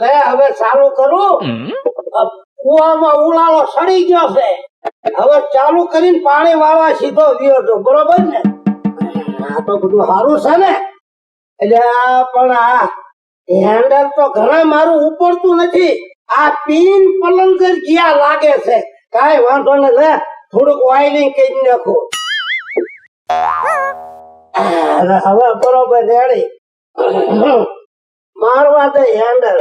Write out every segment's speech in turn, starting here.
હવે ચાલુ કરું? કુવામાં ઉલાળો સડી ગયો છે. હવે ચાલુ કરીને પાણી વાળવા સીધો ગયો છો બરોબર ને? આ તો બધું સારું છે ને? એટલે પણ આ હેન્ડલ તો ઘણા મારું ઉપડતું નથી. આ પીન પલંગ જ ગયા લાગે છે. કાંઈ વાંધો ને લે થોડુંક વાયરિંગ કરી નાખો. હવે બરોબર રેડી. મારવા દે હેન્ડલ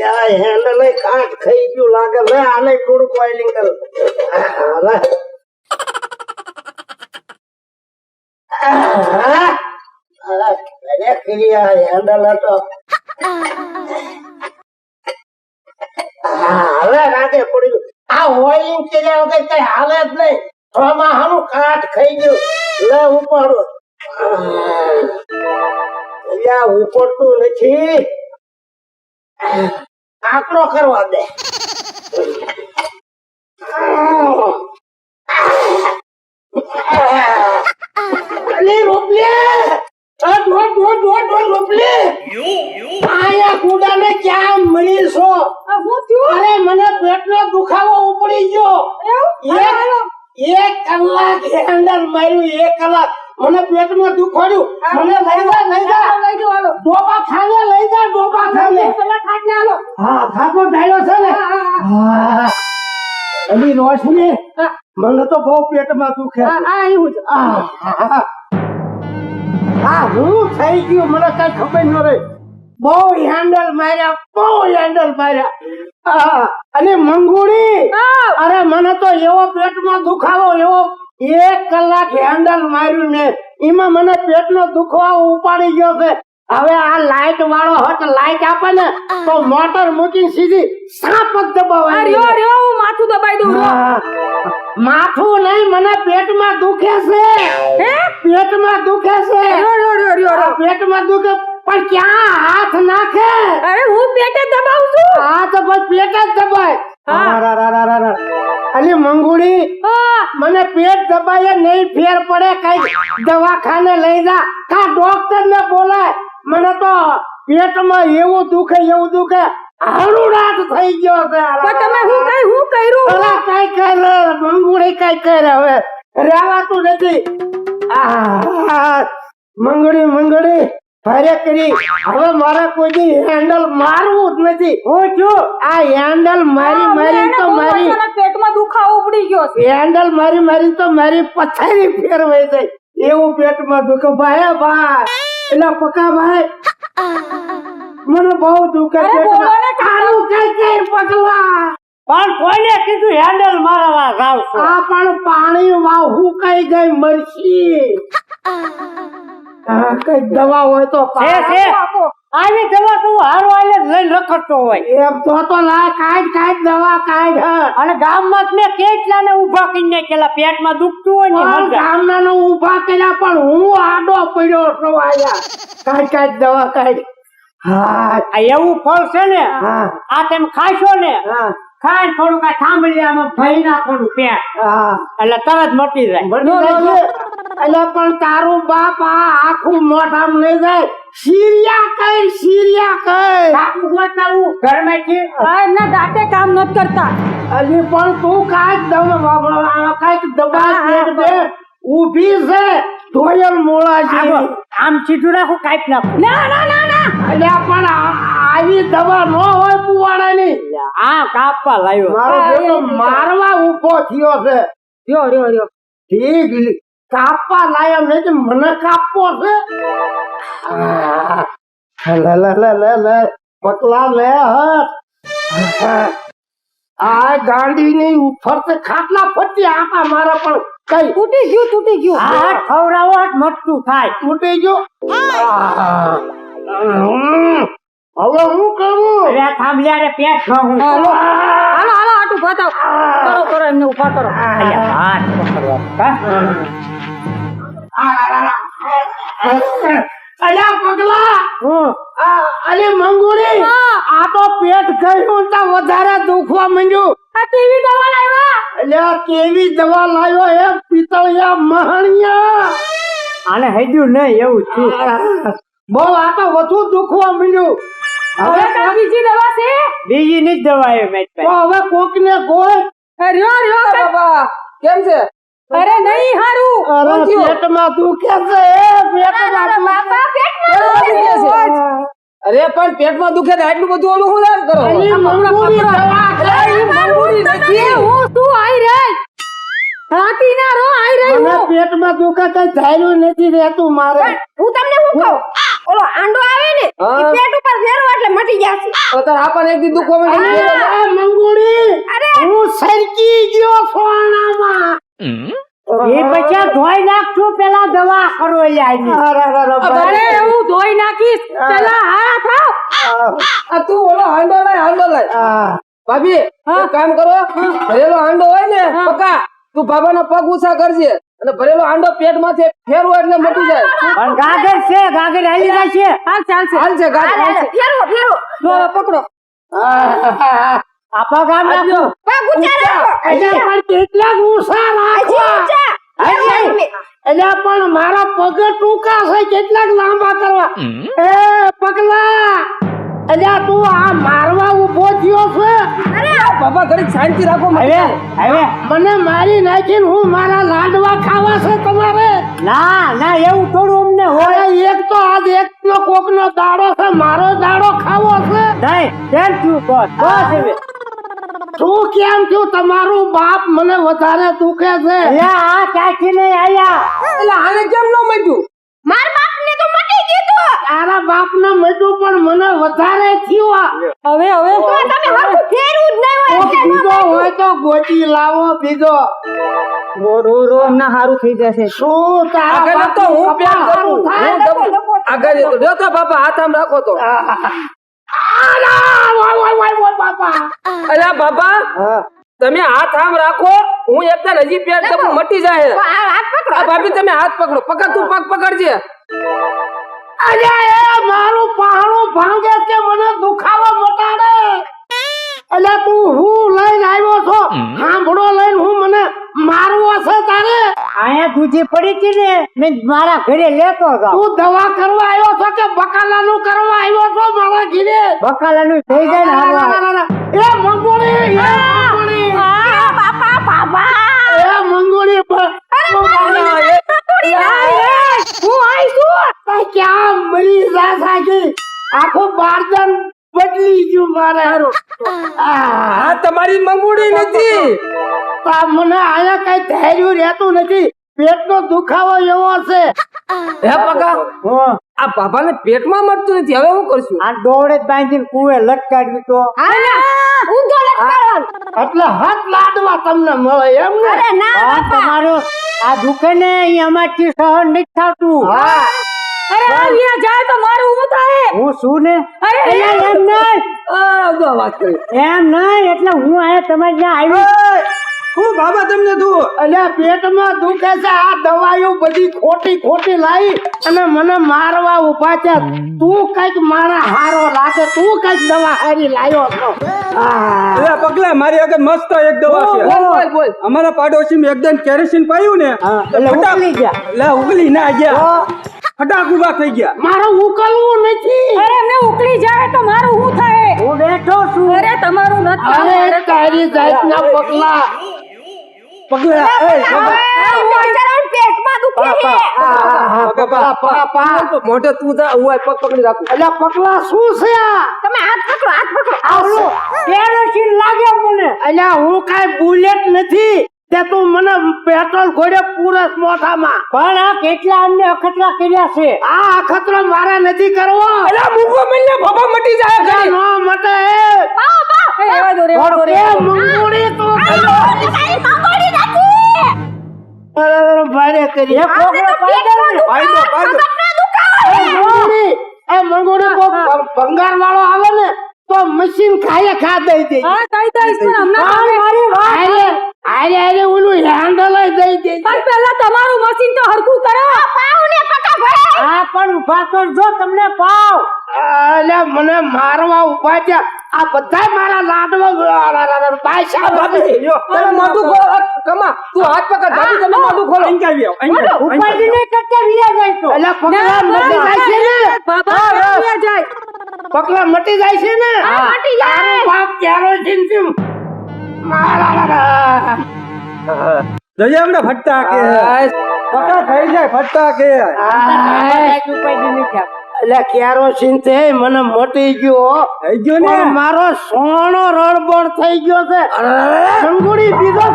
યા હેન્ડલ એ કાટ ખાઈ ગયું લાગે, લે, આને થોડુંક કોઈલિંગ કર. અરે. ક્રિયા હેન્ડલ હતો. હવે રાગે પડી આ ઓઇલિંગ કર્યા કઈ હાલે જ નહીં. આમાં હારું કાટ ખાઈ ગયું. લે, ઉપાડો. અલ્યા ઉપડતું નથી. આંકડો કરવા દે. દુખાવો ઉપડી ગયો. એક કલાક માર્યું એક કલાક. મને પેટમાં દુખાડ્યું. મને લઈ જા લઈ જા ડોબા ખાને લઈ જા ડોબા ખાને હા ખાતો ડાયો છે ને? હા અલી રોશની મને તો બહુ પેટમાં દુખે. આ હા હું થઈ ગયું મને કઈ ખબર ન રહી. બહુ હેન્ડલ માર્યા બહુ હેન્ડલ માર્યા. અને મંગુડી અરે મને તો એવો પેટમાં દુખાવો એવો એક કલાક હેન્ડલ માર્યું ને એમાં મને પેટનો દુખાવો ઉપાડી ગયો છે. હવે આ લાઈટ વાળો હટ લાઈટ આપે ને તો મોટર મૂકી સીધી સાપ જ દબાવાય માથું દબાઈ દઉં હા. માથું નહીં મને પેટમાં દુખે છે. હે? પેટમાં દુખે છે. પેટમાં દુખે પણ ક્યાં હાથ નાખે? અરે હું પેટે દબાવું છું? હા તો બસ પેટ જ દબાય. હા. અલી મંગુડી મને પેટ દબાય નહીં ફેર પડે કઈ દવાખાને લઈ જા. કા ડોક્ટર ને બોલાય. મને તો પેટમાં એવું દુખે એવું દુખે. હરુડાટ થઈ ગયો છે પણ તમે હું કઈ હું કર્યું? અલા કઈ કરે મંગુડી કઈ કરે હવે. રહેવાતું નથી. આ મંગળી મંગળી ભારે કરી. હવે મારે કોઈ હેન્ડલ મારવું જ નથી. હું છું. આ હેન્ડલ મારી મારી તો મારી મને પેટમાં દુખાવો ઉપડી ગયો છે. હેન્ડલ મારી મારી તો મારી પથારી ફેરવાઈ જાય. એવું પેટમાં દુખે. ભાઈ ભાઈ. એટલે પકા ભાઈ. મને બહુ દુખે પેટમાં. કઈ કઈ પગલા? પણ કોઈને કીધું હેન્ડલ મારવા જાવ આ પણ પાણી માં કઈ ગઈ મરસી આ કઈ દવા હોય તો છે, છે. આપો આવી દવા તું હારો આલે લઈને રખડતો હોય. એમ તો તો લાય કાઢ કાઢ દવા કાઢ અને ગામમાં ને કેટલા ને ઊભા કરી નાખેલા પેટમાં દુખતું હોય ને ગામના નો ઊભા કર્યા પણ હું આડો પડ્યો છું આયા. કાઢ કાઢ દવા કાઢ હા. એવું ફળ છે ને હા. આ તેમ ખાશો ને હા. ખાઈને થોડુંક આ થાંભલી આમાં ભરી થોડું પેટ. હા. એટલે તરત મટી જાય. એટલે પણ તારું બાપ આ આખું મોઢામ લઈ જાય. સિરિયા કઈ સિરિયા કઈ? ભગવાન તારું ઘરમાં આ એમના દાંતે કામ ન કરતા. અલી પણ તું કાંઈક દમ કાંઈક દબા પેટ દે ઊભી છે ધોયલ મોળા છે. આમ સીધું રાખું નાખું. ના ના ના ના. એટલે પણ આવી દવા ન હોય પુવાડાની. આ કાપવા લાવ્યો. મારો બેટો મારવા ઊભો થયો છે. રહ્યો રહ્યો રહ્યો. ઠીક કાપવા લાયા મેં મને કાપવો છે. લે લે લે લે લે પકલા લે હટ. આ ગાંડીની ફરતે ખાટલા ફટી આપા મારા પણ કઈ તૂટી ગયું તૂટી ગયું. હા. ખવડાવો હાથ મટતું થાય. તૂટી ગયો? હવે હું કરું હવે થાંભલ્યા રે પેટ ખાવું હાલો હાલો હાલો આટું બતાવ કરો એમને ઊભા કરો. હાથ પકડવા. હા? અલ્યા પગલા! હું અલે મંગુડી! આ તો પેટ ગયું તા વધારે દુખવા માંડ્યું. આ ટીવી દવા લાવ્યા? અલ્યા કેવી દવા લાવ્યો હે પિતળિયા મહણિયા! આને હૈદ્યું નહીં એવું છું. બહુ આ તો વધુ દુખવા મળ્યું હવે બીજી દવા છે? બીજી ની જ દવા એ તો હવે કોક ને કોઈ રહ્યો રહ્યો બાબા. કેમ છે? અરે નહીં હારું. અરે પેટમાં દુખે છે પેટમાં બાપા પેટમાં દુખે છે. અરે પણ પેટમાં દુખે છે આટલું બધું ઓલું હું લેવાનું કરો? નથી. હું તું આઈ રે હાથી ના રો આઈ રહી પેટમાં દુખે કઈ ધાર્યું નથી રહેતું મારે. હું તમને હું કહું? ઓલો આંડો આવે ને પેટ ઉપર ફેરવો એટલે મટી જશે અત્યારે આપણને એક દી દુખવા મંગુડી અરે. હું સરકી ગયો ફોણામાં એ પછી ધોઈ નાખશું પેલા દવા કરો અરે. હું ધોઈ નાખીશ પેલા હારા થાવ. આ તું ઓલો હાંડો લાય હાંડો લાય. આ, ભાભી એક કામ કરો ભરેલો હાંડો હોય ને પકા. તું બાબાનો પગ ઉછા કરજે. અને ભરેલો હાંડો પેટમાંથી ફેરવો એટલે મટી જાય. પણ ગાગર છે ગાગર હાલી જશે હાલ ચાલશે છે. હાલ છે. ફેરવો ફેરવો. લો, લો, પકડો. આપા ગામ રાખો. નાખો ગુચારા એટલે પણ કેટલા ગુસા. તમે. એટલે પણ મારા પગ ટૂંકા છે કેટલાક લાંબા કરવા. એ પગલા. એટલે તું આ મારવા ઊભો થયો છે? બાબા ઘડીક શાંતિ રાખો હવે હવે મને મારી નાખીને હું મારા લાડવા ખાવા છે તમારે? ના ના એવું થોડું અમને હોય. એક તો આજ એક નો કોક નો દાડો છે મારો દાડો ખાવો છે. નહીં કેમ છું બસ બસ હવે. શું કેમ છું તમારું બાપ મને વધારે દુખે છે. આ ક્યાંથી નહીં આયા એટલે આને કેમ ન મટ્યું માર બાપને તો મટી ગયું તું તારા બાપ ને મળ્યું પણ મને વધારે થયું હવે હવે. તમે હરખું ફેરવું જ નહીં હોય એટલે બીજો હોય તો ગોટી લાવો બીજો. રો રો ના હારું થઈ જશે. શું તારા આગળ તો હું પ્યાર કરું હું દબું આગળ જો તો બાપા હાથ આમ રાખો તો. વાય, બાપા. અલ્યા બાપા તમે હાથ આમ રાખો હું એકદમ હજી પ્યાર મટી જાય આ હાથ પકડો. આ ભાભી તમે હાથ પકડો. પકડ તું પગ પકડજે. અલ્યા, એ મારું પહાડું ભાંગે છે મને દુખાવો મટાડે? અલ્યા તું હું લઈને આવ્યો છો? સાંભળો લઈને હું મને મારવો છે તારે? અહીંયા દૂધી પડી હતી ને મેં મારા ઘરે લેતો હતો. તું દવા કરવા આવ્યો છો કે બકાલાનું કરવા આવ્યો છો મારા ઘરે? બકાલાનું થઈ જાય ને એ મંગોળી ક્યાં મળી જા સાચી આખો બારદાન બદલી ગયું મારે હારો. આ તમારી મંગુડી નથી. આ મને આયા કઈ ધૈર્યું રહેતું નથી. પેટનો દુખાવો એવો છે. હે પકા આ બાબાને પેટમાં મળતું નથી. હવે હું કરશું આ દોડે જ બાંધીને કુએ લટકાડ્યું તો. ઊંધો લટકારો એટલે હાથ લાડવા તમને મળે એમ ને? અરે ના તમારું આ દુખે ને અહીં અમારથી સહન નથી થતું. હા. અરે આવ્યા જાય તો મારું હું થાય? હું શું ને? અરે એમ નહીં. આ વાત કરી. એમ નહીં એટલે હું આ તમારે ત્યાં આવ્યો હું બાબા તમને તું અલ્યા પેટમાં દુખે છે આ દવાઈઓ બધી ખોટી ખોટી લાવી અને મને મારવા ઊભા છે. તું કંઈક મારા હારો લાગે તું કંઈક દવા હારી લાવ્યો છો. આ. પગલા મારી આગળ મસ્ત એક દવા છે. બોલ બોલ. બોલ અમારા પાડોશી એકદમ કેરોસીન પાયું ને એટલે ઉગલી ગયા. એટલે ઉગલી ના ગયા. ફટાક ઊભા થઈ ગયા. મારો ઉકલવું નથી. અરે એમને ઉકલી જાય તો મારું હું થાય? હું બેઠો છું. અરે તમારું નથી. અરે તારી જાતના પગલા. પગલા એ બાબા, પેટમાં દુખે છે. પગલા પા પા. મોઢે તું જા હું આ પગ પકડી રાખું. અલ્યા પગલા શું છે આ? તમે હાથ પકડો હાથ પકડો. આવડું કેરોસીન લાગે મને. અલ્યા હું કાઈ બુલેટ નથી. તે તું મને પેટ્રોલ ઘોડે પૂરસ મોઢામાં. પણ આ કેટલા અમને અખતરા કર્યા છે? આ અખતરો મારે નથી કરવો. મૂકો મિલને મટી જાય અલ્યા નો મટે. એ રહેવા દો રહેવા દો એ રહેવા તો તારી મંગોળી નથી. અરે ભારે કરી. એક કોકરો પાડે ને. પાયદો પાયદો એ મંગોળી એ મંગોળી કોક ભંગાર વાળો આવે ને તો મશીન ખાય ખા દઈ દે. હા કઈ દઈશ પણ હમણાં મારી વાત આરે આરે ઓલું હેન્ડલ દઈ દે પણ પહેલા તમારું મશીન તો હરખું કરો પાઉને પકા ભરે આ પણ ઊભા કરજો તમને પાવ અલે મને મારવા ઊભા છે આ બધા મારા લાડવા બાદશાહ ભાભી તમે મોઢું ખોલો કમા તું હાથ પકડ ભાભી તમે મોઢું ખોલો અહીં આવી આવો, ઉપાડી. ને કરતા રિયા જાય તો અલે પકડા મટી જાય છે ને બાબા વિયા જાય પકડા મટી જાય છે ને મટી જાય. બાપ કેરોસીનથી મારા જજે ફટતા કે ફટા થઈ જાય ફટતા કે એટલે કેરોસીનથી મને મોટી ગયો. થઈ ગયો ને? મારો સોનો રણબણ થઈ ગયો છે. સંગુડી બીજો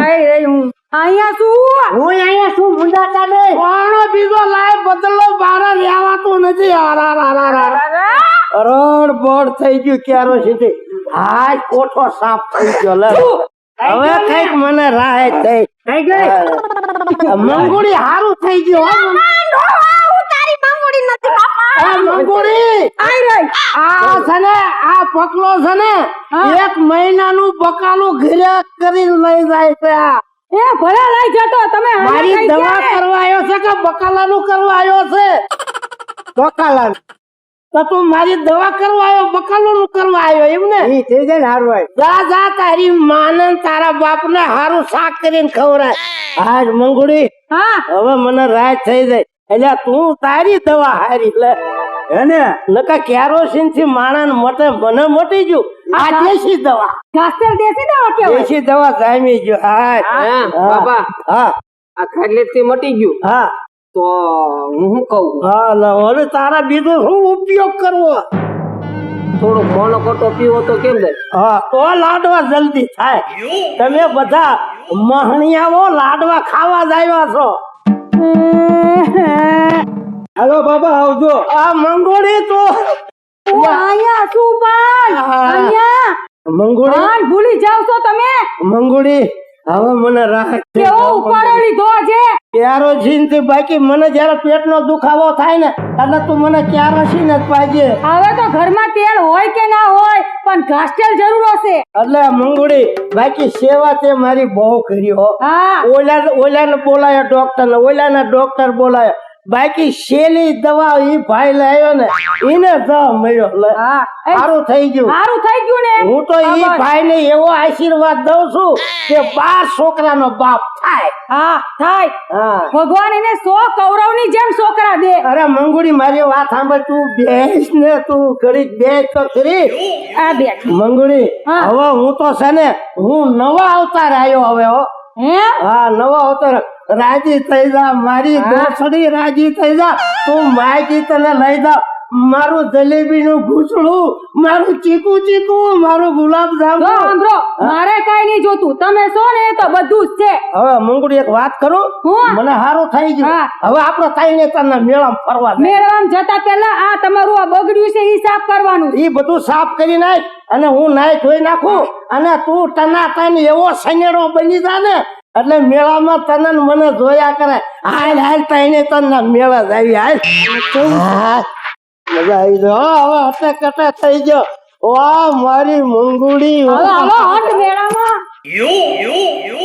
આઈ રહી હું. અહીંયા શું? હું અહીંયા શું મુંડાતા ને સોનો બીજો લાય બદલો મારા લેવાતું નથી. આરા રા રા રડબડ થઈ ગયું કેરોસીન સુધી. હાય કોઠો સાફ થઈ ગયો લે. હવે કંઈક મને રાહત થઈ થઈ ગઈ? મંગુડી હારું થઈ ગયું એક મહિનાનું બકાલું ઘરે કરી લઈ જાય છે. એ ભલે લઈ જતો તમે મારી દવા કરવા આવ્યો છે કે બકાલાનું કરવા આવ્યો છે? બકાલાનું. તો તું મારી દવા કરવા આવ્યો બકાલાનું કરવા આવ્યો એમ ને? ઈ થઈ જાય ને હારું હોય. જા જા તારી માને ને તારા બાપને હારું શાક કરીને ખવડાય. આજ મંગુડી હા. હવે મને રાત થઈ જાય. એટલે તું તારી દવા હારી લે. એને નકા કેરોસીનથી માણસ મટે મને મટી ગયું. આ દેશી દવા. દેશી દવા કેવાય? દેશી દવા જામી ગયો. હા હા, બાબા હા. આ ખાટલેટથી મટી ગયું. હા. તો હું શું કહું? હા હવે તારા બીજો શું ઉપયોગ કરવો? થોડો મોનો કોટો પીવો તો કેમ થાય હા તો લાડવા જલ્દી થાય. તમે બધા મહણિયાઓ લાડવા ખાવા જ આવ્યા છો. હાલો બાબા આવજો. આ મંગોળી તો અહીંયા શું પણ અહીંયા? મંગોડી ભૂલી જાવ છો તમે? મંગોળી હવે મને રાહ કેવો ઉપાડો લીધો છે કેરોસીનથી બાકી મને જ્યારે પેટનો દુખાવો થાય ને એટલે તું મને ક્યારે છી ને પાજે? હવે તો ઘરમાં તેલ હોય કે ના હોય પણ ઘાસતેલ જરૂર હશે. એટલે મંગોળી બાકી સેવા તે મારી બહુ કરી હો. હા. ઓલા ઓલાને બોલાયો ડોક્ટર ને ઓલાને ડોક્ટર બોલાયો. બાકી શેલી દવા ઈ ભાઈ લાવ્યો ને એને જ મળ્યો. સારું થઈ ગયું. સારું થઈ ગયું ને? હું તો ઈ ભાઈ ને એવો આશીર્વાદ દઉં છું કે બાર છોકરાનો બાપ થાય. હા થાય. ભગવાન એને સો કૌરવની જેમ છોકરા દે. અરે મંગુડી મારી વાત સાંભળ. તું બેસ ને તું ઘડીક બેસ તો ખરી આ બેઠ મંગુડી. હવે હું તો છે ને હું નવા અવતાર આવ્યો હવે હો. હે? હા નવા અવતાર. રાજી થઈ જા મારી દોસડી રાજી થઈ જા. તું માયકી તને લઈ જા. મારું જલેબી નું ઘૂસડું મારું ચીકુ ચીકુ મારું ગુલાબ જાંબુ સાંભળો મારે કઈ નહીં જોતું. તમે છો ને તો બધું જ છે. હવે મુંગડી એક વાત કરું? મને સારું થઈ ગયું. હવે આપણે તાઈને તને મેળામાં ફરવા મેળામ જતા પહેલા આ તમારું આ બગડ્યું છે ઈ સાફ કરવાનું. એ બધું સાફ કરી નાખ અને હું નાય ધોઈ નાખું અને તું તના ટન એવો સનેડો બની જા ને એટલે મેળામાં તને મને જોયા કરે. હાલ હાલ તાઈને તને મેળા જ આવી હાલ. મજા આવી ગયો હવે હટે કટે થઈ ગયો. વાહ મારી મુંગુડી. હાલો હાલો હટ મેળામાં.